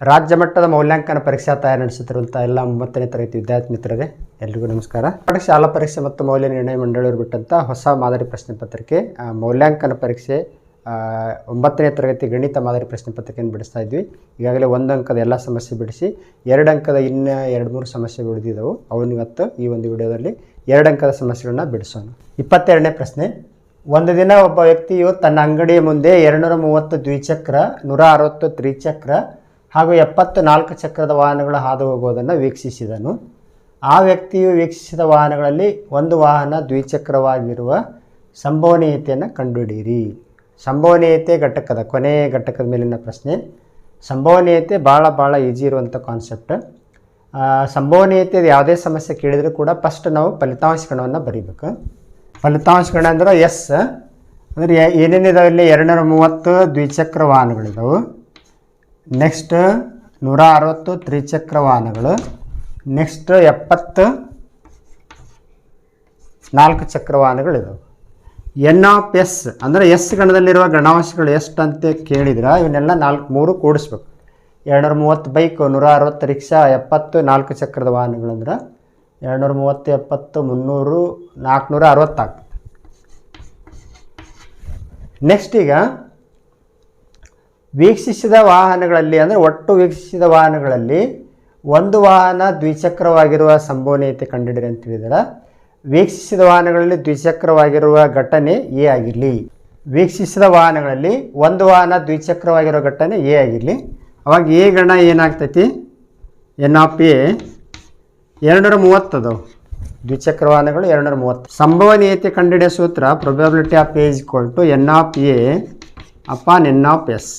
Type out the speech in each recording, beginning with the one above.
ರಾಜ್ಯ ಮಟ್ಟದ ಮೌಲ್ಯಾಂಕನ ಪರೀಕ್ಷಾ ತಯಾರಿ ನಡೆಸುತ್ತಿರುವಂಥ ಎಲ್ಲ ಒಂಬತ್ತನೇ ತರಗತಿ ವಿದ್ಯಾರ್ಥಿ ಮಿತ್ರರೇ, ಎಲ್ರಿಗೂ ನಮಸ್ಕಾರ. ಶಾಲಾ ಪರೀಕ್ಷೆ ಮತ್ತು ಮೌಲ್ಯ ನಿರ್ಣಯ ಮಂಡಳಿಯವರು ಬಿಟ್ಟಂಥ ಹೊಸ ಮಾದರಿ ಪ್ರಶ್ನೆ ಪತ್ರಿಕೆ ಮೌಲ್ಯಾಂಕನ ಪರೀಕ್ಷೆ ಒಂಬತ್ತನೇ ತರಗತಿ ಗಣಿತ ಮಾದರಿ ಪ್ರಶ್ನೆ ಪತ್ರಿಕೆಯನ್ನು ಬಿಡಿಸ್ತಾ ಇದ್ವಿ. ಈಗಾಗಲೇ ಒಂದು ಅಂಕದ ಎಲ್ಲ ಸಮಸ್ಯೆ ಬಿಡಿಸಿ, ಎರಡು ಅಂಕದ ಇನ್ನ ಎರಡು ಮೂರು ಸಮಸ್ಯೆ ಬಿಡಿದಿದ್ದವು. ಅವನು ಇವತ್ತು ಈ ಒಂದು ವಿಡಿಯೋದಲ್ಲಿ ಎರಡು ಅಂಕದ ಸಮಸ್ಯೆಗಳನ್ನ ಬಿಡಿಸೋಣ. ಇಪ್ಪತ್ತೆರಡನೇ ಪ್ರಶ್ನೆ, ಒಂದು ದಿನ ಒಬ್ಬ ವ್ಯಕ್ತಿಯು ತನ್ನ ಅಂಗಡಿಯ ಮುಂದೆ ಎರಡುನೂರ ಮೂವತ್ತು ದ್ವಿಚಕ್ರ, ನೂರ ಅರವತ್ತು ತ್ರಿಚಕ್ರ ಹಾಗೂ ಎಪ್ಪತ್ತು ನಾಲ್ಕು ಚಕ್ರದ ವಾಹನಗಳು ಹಾದು ಹೋಗುವುದನ್ನು ವೀಕ್ಷಿಸಿದನು. ಆ ವ್ಯಕ್ತಿಯು ವೀಕ್ಷಿಸಿದ ವಾಹನಗಳಲ್ಲಿ ಒಂದು ವಾಹನ ದ್ವಿಚಕ್ರವಾಗಿರುವ ಸಂಭವನೀಯತೆಯನ್ನು ಕಂಡುಹಿಡಿಯಿರಿ. ಸಂಭವನೀಯತೆ ಘಟಕದ ಕೊನೆಯ ಘಟಕದ ಮೇಲಿನ ಪ್ರಶ್ನೆ. ಸಂಭವನೀಯತೆ ಭಾಳ ಭಾಳ ಈಜಿ ಇರುವಂಥ ಕಾನ್ಸೆಪ್ಟ್. ಸಂಭವನೀಯತೆ ಯಾವುದೇ ಸಮಸ್ಯೆ ಕೇಳಿದರೂ ಕೂಡ ಫಸ್ಟ್ ನಾವು ಫಲಿತಾಂಶಗಳನ್ನು ಬರೀಬೇಕು. ಫಲಿತಾಂಶಗಳಂದ್ರೆ ಎಸ್. ಅಂದರೆ ಏನೇನಿದಾವೆ ಇಲ್ಲಿ? ಎರಡುನೂರ ಮೂವತ್ತು ದ್ವಿಚಕ್ರ ವಾಹನಗಳಿದಾವೆ. ನೆಕ್ಸ್ಟ್ ನೂರ ಅರವತ್ತು ತ್ರಿಚಕ್ರ ವಾಹನಗಳು ನೆಕ್ಸ್ಟ್ ಎಪ್ಪತ್ತು ನಾಲ್ಕು ಚಕ್ರ ವಾಹನಗಳಿದಾವೆ ಎನ್ ಆಫ್ ಎಸ್ ಅಂದರೆ ಎಸ್ ಗಣದಲ್ಲಿರುವ ಗಣಾಂಶಗಳು ಎಷ್ಟು ಅಂತ ಕೇಳಿದ್ರೆ ಇವನ್ನೆಲ್ಲ ನಾಲ್ಕು ಮೂರು ಕೂಡಿಸ್ಬೇಕು. ಎರಡುನೂರ ಮೂವತ್ತು ಬೈಕ್ ನೂರ ಅರವತ್ತು ರಿಕ್ಷಾ, ಎಪ್ಪತ್ತು ನಾಲ್ಕು ಚಕ್ರದ ವಾಹನಗಳಂದ್ರೆ ಎರಡುನೂರ ಮೂವತ್ತು ಎಪ್ಪತ್ತು, ಮುನ್ನೂರು ನಾಲ್ಕುನೂರ ಅರವತ್ತಾಗ್ತದೆ ನೆಕ್ಸ್ಟ್ ಈಗ ವೀಕ್ಷಿಸಿದ ವಾಹನಗಳಲ್ಲಿ ಅಂದರೆ ಒಟ್ಟು ವೀಕ್ಷಿಸಿದ ವಾಹನಗಳಲ್ಲಿ ಒಂದು ವಾಹನ ದ್ವಿಚಕ್ರವಾಗಿರುವ ಸಂಭವನೀಯತೆ ಕಂಡುಹಿಡಿರಿ ಅಂತ ಹೇಳಿದರೆ. ವೀಕ್ಷಿಸಿದ ವಾಹನಗಳಲ್ಲಿ ದ್ವಿಚಕ್ರವಾಗಿರುವ ಘಟನೆ ಎ ಆಗಿರಲಿ. ವೀಕ್ಷಿಸಿದ ವಾಹನಗಳಲ್ಲಿ ಒಂದು ವಾಹನ ದ್ವಿಚಕ್ರವಾಗಿರುವ ಘಟನೆ ಎ ಆಗಿರಲಿ. ಅವಾಗ ಎ ಗಣ ಏನಾಗ್ತೈತಿ? ಎನ್ ಆಫ್ ಎ ಎರಡುನೂರ ಮೂವತ್ತದವು ದ್ವಿಚಕ್ರ ವಾಹನಗಳು ಎರಡುನೂರ ಮೂವತ್ತು. ಸಂಭವನೀಯತೆ ಕಂಡುಹಿಡಿಯೋ ಸೂತ್ರ probability of A is equal to N of A upon N of S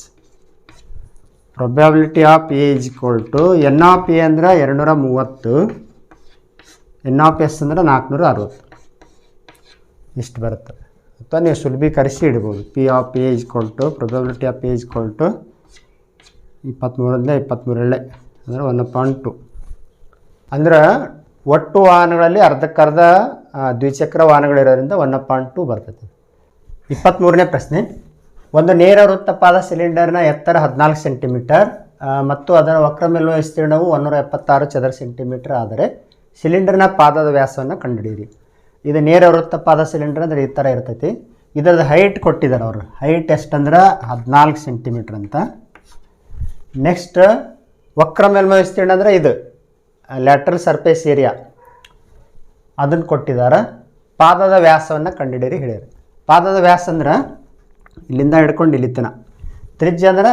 probability of A is equal to N of A ಅಂದ್ರೆ ಎರಡುನೂರ ಮೂವತ್ತು ಎನ್ ಆಫ್ ಎಸ್ ಅಂದ್ರೆ ನಾಲ್ಕುನೂರ ಅರವತ್ತು ಇಷ್ಟು ಬರುತ್ತೆ. ಅಥವಾ ನೀವು ಸುಲಭೀಕರಿಸಿ ಇಡ್ಬೋದು. P of A is equal to probability of A is equal to ಇಪ್ಪತ್ತ್ಮೂರಲ್ಲೇ ಇಪ್ಪತ್ತ್ಮೂರಲ್ಲೇ ಅಂದರೆ ಒನ್ ಪಾಯಿಂಟ್ ಟು ಅಂದ್ರೆ ಒಟ್ಟು ವಾಹನಗಳಲ್ಲಿ ಅರ್ಧಕ್ಕರ್ಧ ದ್ವಿಚಕ್ರ ವಾಹನಗಳಿರೋದ್ರಿಂದ ಒನ್ ಪಾಯಿಂಟ್ ಟು ಬರ್ತೈತೆ ಇಪ್ಪತ್ತ್ಮೂರನೇ ಪ್ರಶ್ನೆ. ಒಂದು ನೇರ ವೃತ್ತಪಾದ ಸಿಲಿಂಡರ್ನ ಎತ್ತರ ಹದಿನಾಲ್ಕು ಸೆಂಟಿಮೀಟರ್ ಮತ್ತು ಅದರ ವಕ್ರ ಮೇಲ್ಮೈ ವಿಸ್ತೀರ್ಣವು ಒಂದೂರ ಎಪ್ಪತ್ತಾರು ಚದರ ಸೆಂಟಿಮೀಟರ್ ಆದರೆ ಸಿಲಿಂಡರ್ನ ಪಾದದ ವ್ಯಾಸವನ್ನು ಕಂಡುಹಿಡಿಯಿರಿ. ಇದು ನೇರ ವೃತ್ತಪಾದ ಸಿಲಿಂಡರ್ ಅಂದರೆ ಈ ಥರ ಇರ್ತೈತಿ. ಇದರದ್ದು ಹೈಟ್ ಕೊಟ್ಟಿದ್ದಾರೆ ಅವರು. ಹೈಟ್ ಎಷ್ಟಂದ್ರೆ ಹದಿನಾಲ್ಕು ಸೆಂಟಿಮೀಟ್ರ್ ಅಂತ. ನೆಕ್ಸ್ಟ್ ವಕ್ರ ಮೇಲ್ಮೈ ವಿಸ್ತೀರ್ಣ ಅಂದರೆ ಇದು ಲ್ಯಾಟ್ರಲ್ ಸರ್ಫೇಸ್ ಏರಿಯಾ ಅದನ್ನು ಕೊಟ್ಟಿದ್ದಾರೆ. ಪಾದದ ವ್ಯಾಸವನ್ನು ಕಂಡುಹಿಡಿಯಿರಿ ಹೇಳ್ಯಾರ ಪಾದದ ವ್ಯಾಸ ಅಂದ್ರೆ ಇಲ್ಲಿಂದ ಹಿಡ್ಕೊಂಡು ಇಲ್ಲಿ ತನ ತ್ರಿಜ್ಯ ಅಂದ್ರೆ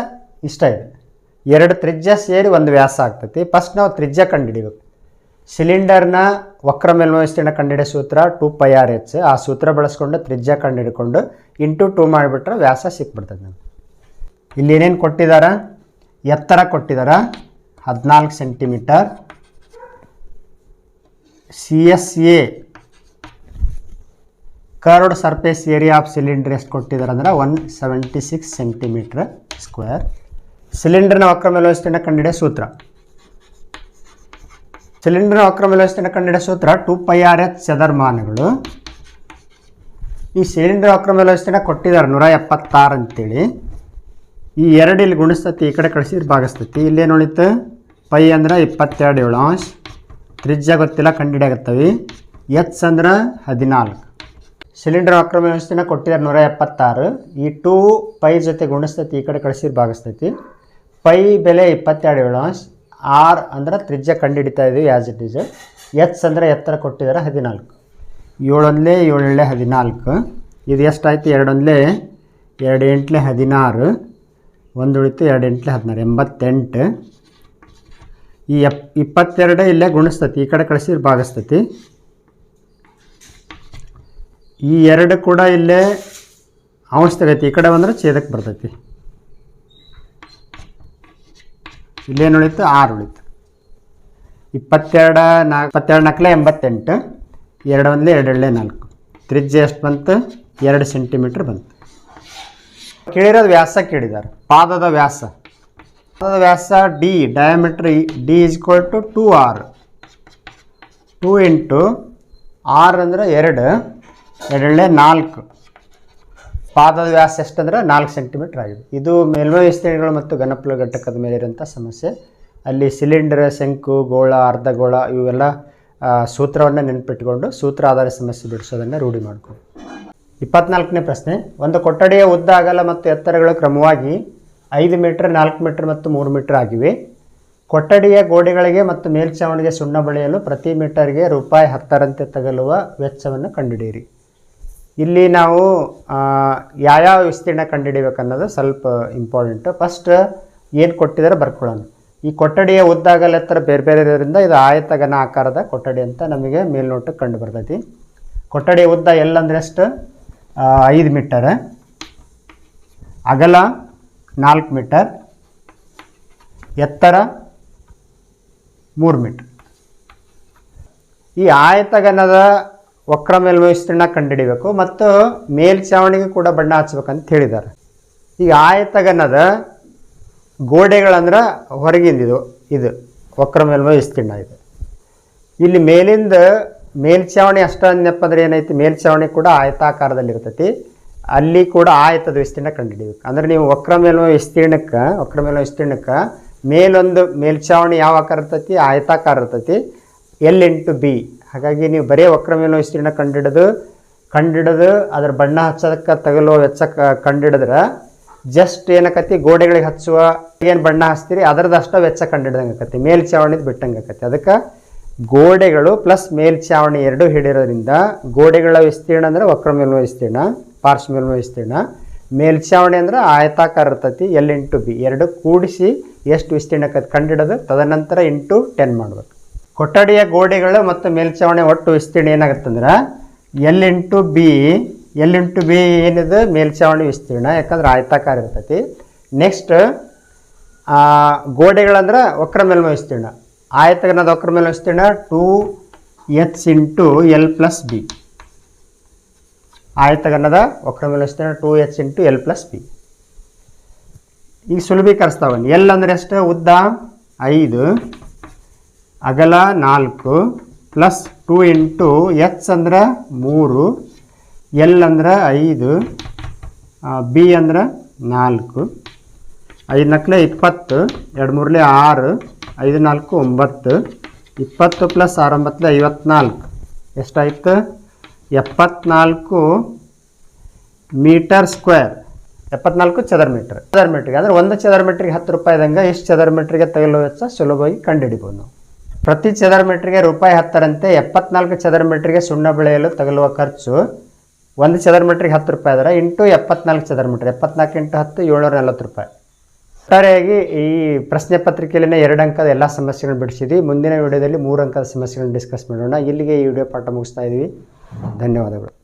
ಇಷ್ಟ ಇದೆ. ಎರಡು ತ್ರಿಜ್ಯ ಸೇರಿ ಒಂದು ವ್ಯಾಸ ಆಗ್ತೈತಿ. ಫಸ್ಟ್ ನಾವು ತ್ರಿಜ್ಯ ಕಂಡುಹಿಡಿಬೇಕು. ಸಿಲಿಂಡರ್ನ ವಕ್ರ ಮೇಲ್ಮೈ ವಿಸ್ತೀರ್ಣ ಕಂಡುಹಿಡಿಯೋ ಸೂತ್ರ ಟು ಪೈ ಆರ್ ಎಚ್ ಆ ಸೂತ್ರ ಬಳಸ್ಕೊಂಡು ತ್ರಿಜ್ಯ ಕಂಡುಹಿಡ್ಕೊಂಡು ಇಂಟು ಟು ಮಾಡಿಬಿಟ್ರೆ ವ್ಯಾಸ ಸಿಕ್ಬಿಡ್ತದೆ ನಮ್ಗೆ. ಇಲ್ಲಿ ಏನೇನು ಕೊಟ್ಟಿದ್ದಾರೆ ಎತ್ತರ ಕೊಟ್ಟಿದ್ದಾರೆ ಹದಿನಾಲ್ಕು centimetre C S A curved surface area of cylinder ಎಷ್ಟು ಕೊಟ್ಟಿದ್ದಾರೆ ಅಂದ್ರೆ one seventy six centimetre square ಸಿಲಿಂಡರ್ನ ವಕ್ರ ಮೇಲೆ ವಿಸ್ತೀರ್ಣ ಕಂಡುಹಿಡಿಯೋ ಸೂತ್ರ ಸಿಲಿಂಡರ್ನ ವಕ್ರ ಮೇಲೆ ವಿಸ್ತೀರ್ಣ ಕಂಡುಹಿಡಿಯೋ ಸೂತ್ರ ಟು ಪೈ ಆರ್ ಎಚ್ ಚದರ್ಮಾನಗಳು ಈ ಸಿಲಿಂಡರ್ ವಕ್ರ ಮೇಲೆ ಕೊಟ್ಟಿದ್ದಾರೆ ನೂರ ಎಪ್ಪತ್ತಾರು ಅಂತೇಳಿ. ಈ ಎರಡು ಇಲ್ಲಿ ಗುಣಿಸ್ತತಿ, ಈ ಕಡೆ ಕಳಿಸಿದ್ರೆ ಭಾಗಿಸ್ತತಿ. ಇಲ್ಲೇನು ಉಳಿತು? ಪೈ ಅಂದ್ರೆ ಇಪ್ಪತ್ತೆರಡು ಏಳು ಅಂಶ. ತ್ರಿಜ್ಯ ಗೊತ್ತಿಲ್ಲ ಕಂಡಿಡಿಯಾಗತ್ತವೆ ಎಚ್ ಅಂದ್ರೆ ಹದಿನಾಲ್ಕು. ಸಿಲಿಂಡರ್ ಅಕ್ರಮ ವ್ಯವಸ್ಥೆನ ಕೊಟ್ಟಿದ್ದಾರೆ ನೂರ ಎಪ್ಪತ್ತಾರು. ಈ ಟೂ ಪೈ ಜೊತೆ ಗುಣಿಸ್ತೈತಿ, ಈ ಕಡೆ ಕಳಿಸಿದ್ರೆ ಭಾಗಿಸ್ತೈತಿ ಪೈ ಬೆಲೆ ಇಪ್ಪತ್ತೆರಡು ಏಳು ಆರ್ ಅಂದ್ರೆ ತ್ರಿಜ್ಯ ಕಂಡುಹಿಡಿತಾ ಇದೀವಿ ಆ್ಯಸ್ ಇಟ್ ಈಸ್ ಎಚ್ ಅಂದರೆ ಎತ್ತರ ಕೊಟ್ಟಿದ್ದಾರೆ ಹದಿನಾಲ್ಕು. ಏಳೊಂದಲೇ ಏಳೇಳೆ ಹದಿನಾಲ್ಕು. ಇದು ಎಷ್ಟಾಯ್ತು? ಎರಡೊಂದಲೇ ಎರಡು ಎಂಟ್ಲೆ ಹದಿನಾರು. ಒಂದು ಉಳಿತು ಎರಡು ಎಂಟ್ಲೆ ಹದಿನಾರು, ಎಂಬತ್ತೆಂಟು. ಈ ಎಪ್ ಇಪ್ಪತ್ತೆರಡು ಇಲ್ಲೇ ಗುಣಿಸ್ತತಿ, ಈ ಕಡೆ ಕಳಿಸಿದ್ರೆ ಭಾಗಿಸ್ತತಿ ಈ ಎರಡು ಕೂಡ ಇಲ್ಲೇ ಅಂಶ ಈ ಕಡೆ ಬಂದರೆ ಛೇದಕ್ಕೆ ಬರ್ತೈತಿ. ಇಲ್ಲೇನು ಉಳಿತು? ಆರು ಉಳಿತು. ಇಪ್ಪತ್ತೆರಡು ನಾಲ್ಕು ಇಪ್ಪತ್ತೆರಡು ನಾಲ್ಕಲೆ ಎಂಬತ್ತೆಂಟು. ಎರಡು ಒಂದಲೇ ಎರಡು ಎರಡಲೇ ನಾಲ್ಕು. ತ್ರಿಜ್ಯ ಎಷ್ಟು ಬಂತು? ಎರಡು ಸೆಂಟಿಮೀಟ್ರ್ ಬಂತು. ಕೇಳಿರೋದು ವ್ಯಾಸ ಕೇಳಿದ್ದಾರೆ. ಪಾದದ ವ್ಯಾಸ. ಪಾದದ ವ್ಯಾಸ D. Diameter D is equal to two R two into R ಅಂದರೆ ಎರಡು. ಎರಡೇ ನಾಲ್ಕು. ಪಾದದ ವ್ಯಾಸ ಎಷ್ಟಂದ್ರೆ ನಾಲ್ಕು ಸೆಂಟಿಮೀಟರ್ ಆಗಿದೆ. ಇದು ಮೇಲ್ಮೈ ವಿಸ್ತೀರ್ಣಗಳು ಮತ್ತು ಘನಫಲ ಘಟಕದ ಮೇಲೆ ಇರುವಂಥ ಸಮಸ್ಯೆ. ಅಲ್ಲಿ ಸಿಲಿಂಡರ್ ಶಂಕು, ಗೋಳ ಅರ್ಧಗೋಳ ಇವೆಲ್ಲ ಸೂತ್ರವನ್ನು ನೆನಪಿಟ್ಟುಕೊಂಡು ಸೂತ್ರ ಆಧಾರಿತ ಸಮಸ್ಯೆ ಬಿಡಿಸೋದನ್ನು ರೂಢಿ ಮಾಡಿಕೊಂಡು ಇಪ್ಪತ್ನಾಲ್ಕನೇ ಪ್ರಶ್ನೆ, ಒಂದು ಕೊಠಡಿಯ ಉದ್ದ ಅಗಲ ಮತ್ತು ಎತ್ತರಗಳು ಕ್ರಮವಾಗಿ ಐದು ಮೀಟರ್, ನಾಲ್ಕು ಮೀಟರ್ ಮತ್ತು ಮೂರು ಮೀಟರ್ ಆಗಿವೆ. ಕೊಠಡಿಯ ಗೋಡೆಗಳಿಗೆ ಮತ್ತು ಮೇಲ್ಛಾವಣಿಗೆ ಸುಣ್ಣ ಬಳಿಯಲು ಪ್ರತಿ ಮೀಟರ್ಗೆ ರೂಪಾಯಿ ಹತ್ತರಂತೆ ತಗಲುವ ವೆಚ್ಚವನ್ನು ಕಂಡುಹಿಡಿಯಿರಿ ಇಲ್ಲಿ ನಾವು ಯಾವ್ಯಾವ ವಿಸ್ತೀರ್ಣ ಕಂಡುಹಿಡಿಬೇಕನ್ನೋದು ಸ್ವಲ್ಪ ಇಂಪಾರ್ಟೆಂಟು ಫಸ್ಟ್ ಏನು ಕೊಟ್ಟಿದ್ದಾರೆ ಬರ್ಕೊಳ್ಳೋಣ. ಈ ಕೊಠಡಿಯ ಉದ್ದ ಅಗಲ ಎತ್ತರ ಬೇರೆ ಬೇರೆ ಇರೋದ್ರಿಂದ ಇದು ಆಯತಗನ ಆಕಾರದ ಕೊಠಡಿ ಅಂತ ನಮಗೆ ಮೇಲ್ನೋಟಕ್ಕೆ ಕಂಡು ಬರ್ತೈತಿ. ಕೊಠಡಿಯ ಉದ್ದ ಎಲ್ಲಂದ್ರೆ ಅಷ್ಟು? ಐದು ಮೀಟರ್. ಅಗಲ ನಾಲ್ಕು ಮೀಟರ್. ಎತ್ತರ ಮೂರು ಮೀಟರ್. ಈ ಆಯತಗನದ ವಕ್ರ ಮೇಲ್ಮೈ ವಿಸ್ತೀರ್ಣ ಕಂಡುಹಿಡಿಬೇಕು ಮತ್ತು ಮೇಲ್ಛಾವಣಿಗೆ ಕೂಡ ಬಣ್ಣ ಹಚ್ಬೇಕಂತ ಹೇಳಿದ್ದಾರೆ. ಈಗ ಆಯತಗನ್ನದ ಗೋಡೆಗಳಂದ್ರೆ ಹೊರಗಿಂದಿದು ಇದು ವಕ್ರ ಮೇಲ್ಮೈ ವಿಸ್ತೀರ್ಣ ಇದು. ಇಲ್ಲಿ ಮೇಲಿಂದ ಮೇಲ್ಛಾವಣಿ ಅಷ್ಟ ಅಂದಪ್ಪ ಅಂದ್ರೆ ಏನೈತಿ? ಮೇಲ್ಛಾವಣಿ ಕೂಡ ಆಯತಾಕಾರದಲ್ಲಿ ಇರ್ತೈತಿ. ಅಲ್ಲಿ ಕೂಡ ಆಯತದ ವಿಸ್ತೀರ್ಣ ಕಂಡುಹಿಡಿಬೇಕು ಅಂದ್ರೆ ನೀವು ವಕ್ರ ಮೇಲ್ಮೈ ವಿಸ್ತೀರ್ಣಕ್ಕೆ ವಕ್ರ ಮೇಲ್ಮೈ ವಿಸ್ತೀರ್ಣಕ್ಕೆ ಮೇಲೊಂದು ಮೇಲ್ಛಾವಣಿ ಯಾವ ಆಕಾರ ಇರ್ತೈತಿ? ಆಯತಾಕಾರ ಇರ್ತೈತಿ. ಎಲ್ ಇಂಟು ಬಿ ಹಾಗಾಗಿ ನೀವು ಬರೀ ವಕ್ರ ಮೇಲ್ಮೈ ವಿಸ್ತೀರ್ಣ ಕಂಡುಹಿಡಿದು ಕಂಡಿಡಿದು, ಅದ್ರ ಬಣ್ಣ ಹಚ್ಚೋದಕ್ಕೆ ತಗಲೋ ವೆಚ್ಚ ಕಂಡು ಕಂಡುಹಿಡಿದ್ರೆ ಜಸ್ಟ್ ಏನಕತಿ ಗೋಡೆಗಳಿಗೆ ಹಚ್ಚುವ, ಏನು ಬಣ್ಣ ಹಚ್ತೀರಿ, ಅದರದ್ದು ವೆಚ್ಚ ಕಂಡಿಡ್ದಂಗೆ ಆಕತಿ ಮೇಲ್ಛಾವಣಿದು ಬಿಟ್ಟಂಗೆ ಆಕತಿ ಅದಕ್ಕೆ ಗೋಡೆಗಳು ಪ್ಲಸ್ ಮೇಲ್ಛಾವಣಿ ಎರಡು ಹಿಡಿರೋದ್ರಿಂದ ಗೋಡೆಗಳ ವಿಸ್ತೀರ್ಣ ಅಂದ್ರೆ ವಕ್ರ ಮೇಲ್ಮೈ ವಿಸ್ತೀರ್ಣ, ಪಾರ್ಶ್ವ ಮೇಲ್ನೋ ವಿಸ್ತೀರ್ಣ. ಮೇಲ್ಛಾವಣಿ ಅಂದ್ರೆ ಆಯತಾಕಾರ ಇರ್ತೈತಿ ಎಲ್ ಇಂಟು ಬಿ ಎರಡು ಕೂಡಿಸಿ ಎಷ್ಟು ವಿಸ್ತೀರ್ಣಕ್ಕೆ ಕಂಡು ಕಂಡುಹಿಡೋದು ತದನಂತರ ಇಂಟು ಟೆನ್ ಮಾಡ್ಬೇಕು. ಕೊಠಡಿಯ ಗೋಡೆಗಳು ಮತ್ತು ಮೇಲ್ಛಾವಣಿ ಒಟ್ಟು ವಿಸ್ತೀರ್ಣ ಏನಾಗುತ್ತಂದ್ರೆ L into B L into B ಏನಿದೆ? ಮೇಲ್ಛಾವಣಿ ವಿಸ್ತೀರ್ಣ, ಯಾಕಂದ್ರೆ ಆಯತಾಕಾರ ಇರ್ತೈತಿ. ನೆಕ್ಸ್ಟ್ ಗೋಡೆಗಳಂದ್ರೆ ವಕ್ರ ಮೇಲ್ಮ ವಿಸ್ತೀರ್ಣ. ಆಯತಗನದ ವಕ್ರ ಮೇಲ್ಮ ವಿಸ್ತೀರ್ಣ two H into L plus B ಆಯತಗನ್ನದ ವಕ್ರ ಮೇಲ್ಮ ವಿಸ್ತೀರ್ಣ two H into L plus B ಈಗ ಸುಲಭೀಕರಿಸ್ತಾವನ್ ಎಲ್ ಅಂದ್ರೆ ಎಷ್ಟು? ಉದ್ದ ಐದು. ಅಗಲ ನಾಲ್ಕು ಪ್ಲಸ್ ಟೂ ಇಂಟು ಎಚ್ ಅಂದ್ರೆ ಮೂರು, ಎಲ್ ಅಂದ್ರೆ ಐದು ಬಿ ಅಂದ್ರೆ ನಾಲ್ಕು, ಐದು ನಾಲ್ಕಲೆ ಇಪ್ಪತ್ತು, ಎರಡು ಮೂರಲೆ ಆರು, ಐದು ನಾಲ್ಕು ಒಂಬತ್ತು, ಇಪ್ಪತ್ತು ಪ್ಲಸ್ ಆರು ಐವತ್ನಾಲ್ಕು. ಎಷ್ಟಾಯಿತು? ಎಪ್ಪತ್ನಾಲ್ಕು ಮೀಟರ್ ಸ್ಕ್ವೇರ್. ಎಪ್ಪತ್ನಾಲ್ಕು ಚದರ ಮೀಟರ್. ಚದರ ಮೀಟ್ರಿಗೆ. ಅಂದರೆ ಒಂದು ಚದರ ಮೀಟ್ರಿಗೆ ಹತ್ತು ರೂಪಾಯಿದಂಗೆ ಎಷ್ಟು ಚದರ ಮೀಟ್ರಿಗೆ ತಗಲುವ ವೆಚ್ಚ ಸುಲಭವಾಗಿ ಕಂಡುಹಿಡಿಬೋದು ನಾವು. ಪ್ರತಿ ಚದರ ಮೀಟ್ರಿಗೆ ರೂಪಾಯಿ ಹತ್ತರಂತೆ ಎಪ್ಪತ್ನಾಲ್ಕು ಚದರ ಮೀಟ್ರಿಗೆ ಸುಣ್ಣ ಬೆಳೆಯಲು ತಗಲುವ ಖರ್ಚು ಒಂದು ಚದರ ಮೀಟ್ರಿಗೆ ಹತ್ತು ರೂಪಾಯಿ ಅದರ ಇಂಟು ಎಪ್ಪತ್ನಾಲ್ಕು ಚದರ ಮೀಟ್ರ್, ಎಪ್ಪತ್ನಾಲ್ಕು ಇಂಟು ಹತ್ತು ಏಳ್ನೂರ ನಲವತ್ತು ರೂಪಾಯಿ. ಒಟ್ಟಾರೆಯಾಗಿ ಈ ಪ್ರಶ್ನೆ ಪತ್ರಿಕೆಯಲ್ಲಿನ ಎರಡು ಅಂಕದ ಎಲ್ಲ ಸಮಸ್ಯೆಗಳನ್ನು ಬಿಡಿಸಿದ್ವಿ. ಮುಂದಿನ ವಿಡಿಯೋದಲ್ಲಿ ಮೂರು ಅಂಕದ ಸಮಸ್ಯೆಗಳನ್ನು ಡಿಸ್ಕಸ್ ಮಾಡೋಣ. ಇಲ್ಲಿಗೆ ಈ ವಿಡಿಯೋ ಪಾಠ ಮುಗಿಸ್ತಾ ಇದ್ದೀವಿ. ಧನ್ಯವಾದಗಳು.